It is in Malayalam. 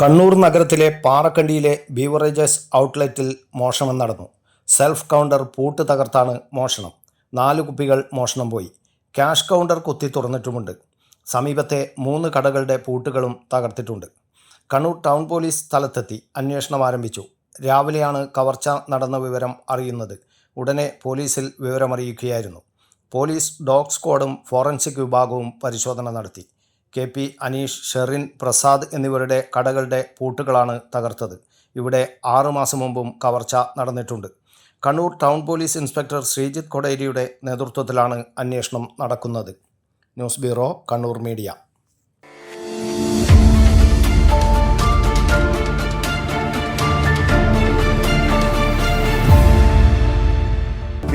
കണ്ണൂർ നഗരത്തിലെ പാറക്കണ്ടിയിലെ ബീവറേജസ് ഔട്ട്ലെറ്റിൽ മോഷണം നടന്നു. സെൽഫ് കൗണ്ടർ പൂട്ട് തകർത്താണ് മോഷണം. നാല് കുപ്പികൾ മോഷണം പോയി. ക്യാഷ് കൗണ്ടർ കുത്തി തുറന്നിട്ടുമുണ്ട്. സമീപത്തെ മൂന്ന് കടകളുടെ പൂട്ടുകളും തകർത്തിട്ടുണ്ട്. കണ്ണൂർ ടൗൺ പോലീസ് സ്ഥലത്തെത്തി അന്വേഷണം ആരംഭിച്ചു. രാവിലെയാണ് കവർച്ച നടന്ന വിവരം അറിയുന്നത്. ഉടനെ പോലീസിൽ വിവരമറിയിക്കുകയായിരുന്നു. പോലീസ് ഡോഗ് സ്ക്വാഡും ഫോറൻസിക് വിഭാഗവും പരിശോധന നടത്തി. കെ പി അനീഷ് ഷെറിൻ പ്രസാദ് എന്നിവരുടെ കടകളുടെ പൂട്ടുകളാണ് തകർത്തത്. ഇവിടെ ആറു മാസം മുമ്പും കവർച്ച നടന്നിട്ടുണ്ട്. Kannur town police inspector Sreejith കൊടേരിയുടെ നേതൃത്വത്തിലാണ് അന്വേഷണം നടക്കുന്നത്. News bureau Kannur media.